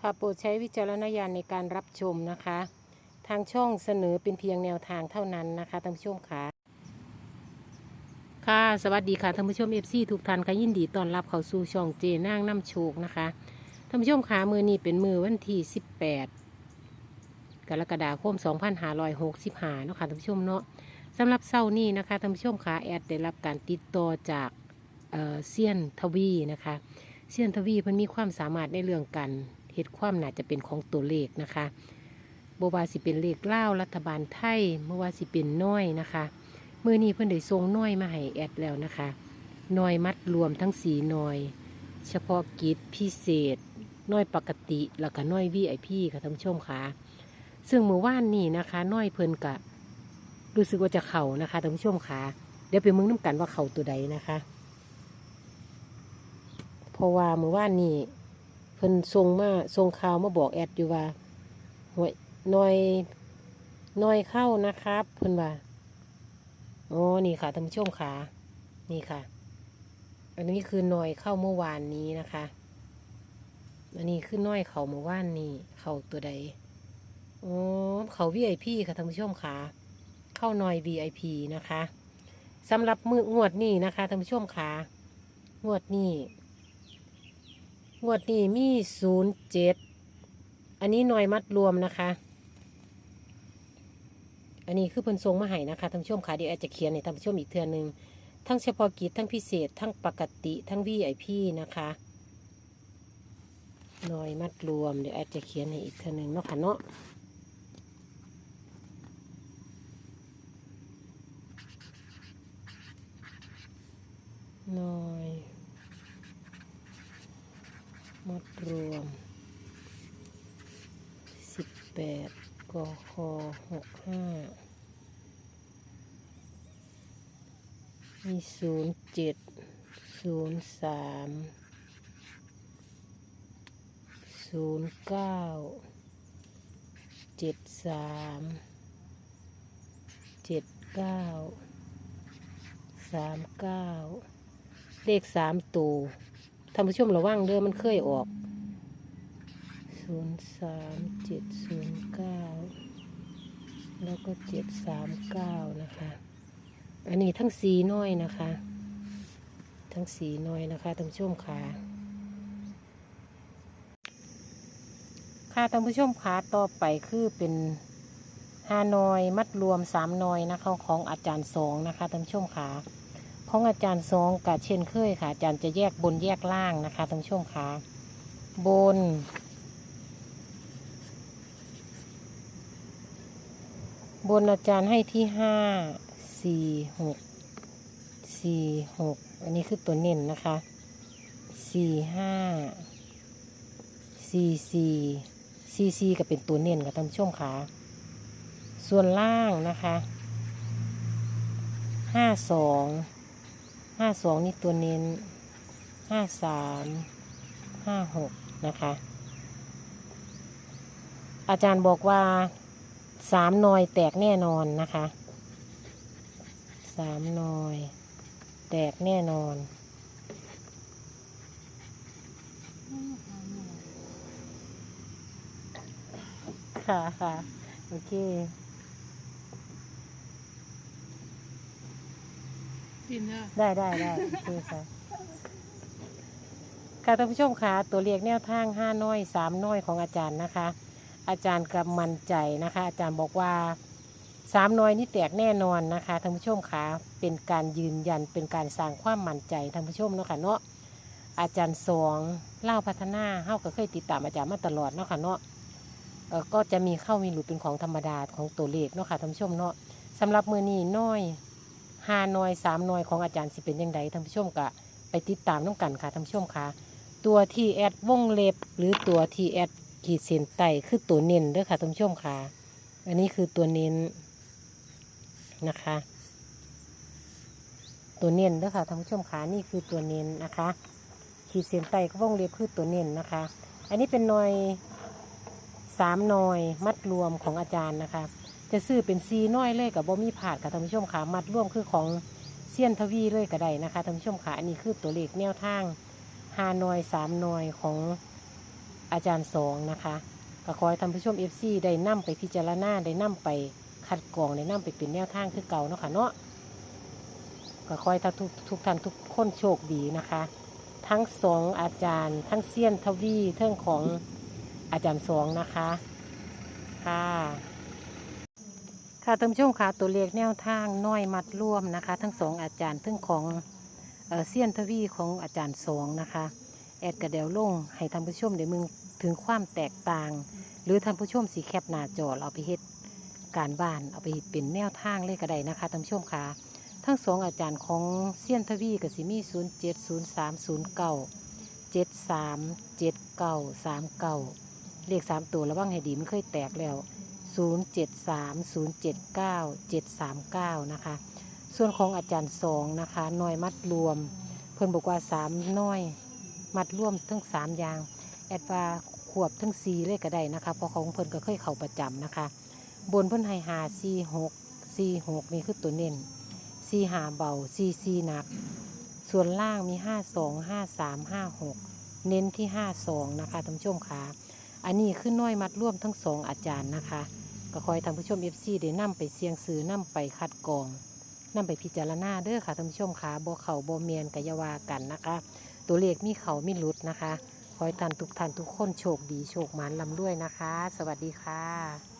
ค่ะโปรดใช้วิจารณญาณในการรับชมนะคะ ทางช่องเสนอเป็นเพียงแนวทางเท่านั้นนะคะท่านผู้ชมค่ะค่ะ สวัสดีค่ะท่านผู้ชมเอฟซีทุกท่านค่ะยินดีต้อนรับเข้าสู่ช่องเจนางน้ำโชคนะคะท่านผู้ชมค่ะมือนี้เป็นมือวันที่ 18 กรกฎาคม 2565เนาะค่ะท่านผู้ชมเนาะสำหรับเศร้านี้นะคะท่านผู้ชมค่ะแอดได้รับการติดต่อจากเอ่อเซียนทวีนะคะเซียนทวีเพิ่นมีความสามารถในเรื่องการ เฮ็ดความน่าจะเป็นของตัวเลขนะคะบว่าสิเป็นเลขเล่ารัฐบาลไทยบ่ว่าสิเป็นน้อยนะคะมื้อนี้เพิ่อนได้ส่งน้อยมาให้แอดแล้วนะคะน้อยมัดรวมทั้งสีน้อย เฉพาะกิจพิเศษน้อยปกติแล้วก็น้อย VIP ค่ะท่านผู้ชมค่ะ ซึ่งเมื่อว่านนี้นะคะน้อยเพิ่นกะรู้สึกว่าจะเข่านะคะท่านผู้ชมค่ะ เดี๋ยวไปมึงน้ำกันว่าเข่าตัวใดนะคะ เพราะว่าเมื่อว่านนี้ เพิ่นส่งมาส่งข่าวมาบอกแอดอยู่ว่าหวยน้อยน้อยเข้านะครับเพิ่นว่าอ๋อนี่ค่ะท่านผู้ชมค่ะนี่ค่ะ อันนี้คือน้อยเข้าเมื่อวานนี้นะคะ อันนี้คือน้อยเขาเมื่อวานนี้เขาตัวใดอ๋อเขา VIP ค่ะท่านผู้ชมค่ะเข้าน้อย VIP นะคะสำหรับมืองวดนี้นะคะท่านผู้ชมค่ะงวดนี้ งวดนี้มีศูนย์เจ็ดอันนี้หน่อยมัดรวมนะคะ อันนี้คือเพิ่นทรงมาให้นะคะท่านผู้ชมค่ะเดี๋ยวแอจะเขียนในท่านผู้ชมอีกเทื่อหนึง ทั้งเฉพาะกิจทั้งพิเศษ ทั้งปกติทั้ง VIP นะคะหน่อยมัดรวมเดี๋ยวแอจะเขียนให้อีกเทื่อหนึงเนาะค่ะเนาะหน่อย มัดรวมสิบแปดกคหกห้ามีศูนย์เจ็ดศูนย์สามศูนย์เก้าเจ็ดสามเจ็ดเก้าสามเก้าเลขสามตัว ท่านผู้ชมระวังเด้อมันเคยออกศูนย์สามเจ็ดศูนย์เก้าแล้วก็เจ็ดสามเก้านะคะ อันนี้ทั้งสีน้อยนะคะ ทั้งสีน้อยนะคะท่านผู้ชมค่ะค่ะท่านผู้ชมค่ะต่อไปคือเป็นฮานอยมัดรวมสามนอยนะคะของอาจารย์สองนะคะท่านผู้ชมค่ะ ของอาจารย์สองกับเช่นเคยค่ะ อาจารย์จะแยกบนแยกล่างนะคะท่านผู้ชมคะบน บนอาจารย์ให้ที่ห้าสี่หกสี่หกอันนี้คือตัวเน้นนะคะสี่ห้าสี่สี่สี่สี่ก็เป็นตัวเน้นกับท่านผู้ชมคะส่วนล่างนะคะห้าสอง ห้าสองนี่ตัวเน้นห้าสามห้าหกนะคะ อาจารย์บอกว่าสามนอยแตกแน่นอนนะคะสามนอย แตกแน่นอน ค่ะค่ะโอเค กินเนอะได้ได้ได้โอเคค่ะค่ะท่านผู้ชมคะตัวเลขแนวทางห้าน้อยสามน้อยของอาจารย์นะคะ อาจารย์กับมันใจนะคะ อาจารย์บอกว่าสามน้อยนี่แตกแน่นอนนะคะท่านผู้ชมคะเป็นการยืนยันเป็นการสร้างความมั่นใจท่านผู้ชมเนาะค่ะเนาะอาจารย์สองเล่าพัฒนาเฮาก็เคยติดตามอาจารย์มาตลอดเนาะค่ะเนาะเอ่อก็จะมีเข้ามีหลุดเป็นของธรรมดาของตัวเลขเนาะค่ะท่านผู้ชมเนาะสำหรับมือนี้น้อย ห้าหน่วยสามหน่วยของอาจารย์สิเป็นยังไงท่านผู้ชมก็ไปติดตามน้ำกันค่ะท่านผู้ชมค่ะ ตัวที่แอดวงเล็บหรือตัวที่แอดขีดเส้นใต้คือตัวเน้นด้อค่ะท่านผู้ชมค่ะ อันนี้คือตัวเน้นนะคะ ตัวเน้นด้อค่ะท่านผู้ชมค่ะนี่คือตัวเน้นนะคะ ขีดเส้นใต้ก็วงเล็บคือตัวเน้นนะคะ อันนี้เป็นหน่วยสามหน่วยมัดรวมของอาจารย์นะคะ จะซื้อเป็นซีน้อยเลยกับบ่มีผาดค่ะท่านผู้ชมค่ะมัดร่วมคือของเซียนทวีเลยก็ได้นะคะท่านผู้ชมค่ะอันนี้คือตัวเลขแนวทางหาหน่วยสามหน่วยของอาจารย์สองนะคะก็ขอให้ท่านผู้ชมเอฟซีได้นำไปพิจารณาได้นำไปคัดกรองได้นำไปเป็นแนวทางคือเก่าเนาะค่ะเนาะก็ขอให้ทุกทุกท่านทุกคนโชคดีนะคะ ทั้งสองอาจารย์ ทั้งเซียนทวีเท่งของอาจารย์สองนะคะค่ะ ค่ะท่านผู้ชมค่ะตัวเลขแนวทางน้อยมัดร่วมนะคะ ทั้งสองอาจารย์ทั้งของเซียนทวีของอาจารย์สองนะคะแอดกระเดวลงให้ท่านผู้ชมได้มึงถึงความแตกต่าง หรือท่านผู้ชมสีแคปหน้าจอเอาไปเฮ็ดการบ้านเอาไปเฮ็ดเป็นแนวทางเลยก็ได้นะคะท่านผู้ชมค่ะทั้งสองอาจารย์ของเซียนทวีกับสิมี0 7 0 3 0 9 7 3 7 9 3 9เก้าเจ็ดสามเจ็ดเก้าสามเก้าเลข3ตัวระวังให้ดีมันเคยแตกแล้ว 0 7 3 0 7 9 7 3 9 นะคะ ส่วนของอาจารย์สองนะคะน่อยมัดรวม เพิ่นบอกว่า 3 น้อย มัดรวมทั้ง 3 อย่าง แอดว่าขวบทั้ง 4 เลยก็ได้นะคะ เพราะของเพิ่นก็เคยเข้าประจำนะคะ บนเพิ่นให้หา4 6 4 6 นี่คือตัวเน้นซีหาเบาซีซีหนัก ส่วนล่างมีห้าสองห้าสามห้าหกเน้นที่ห้าสองนะคะท่านผู้ชมค่ะอันนี้คือน้อยมัดร่วมทั้งสองอาจารย์นะคะ ก็คอยท่านผู้ชมเอฟซีได้นำไปเสียงซื้อนำไปคัดกรองนำไปพิจารณาเด้อค่ะท่านผู้ชมค่ะบ่เข่าบ่เมียนกายาวากันนะคะ ตัวเลขมีเขามีหลุดนะคะ คอยท่านทุกท่านทุกคนโชคดีโชคหมานลำด้วยนะคะ สวัสดีค่ะ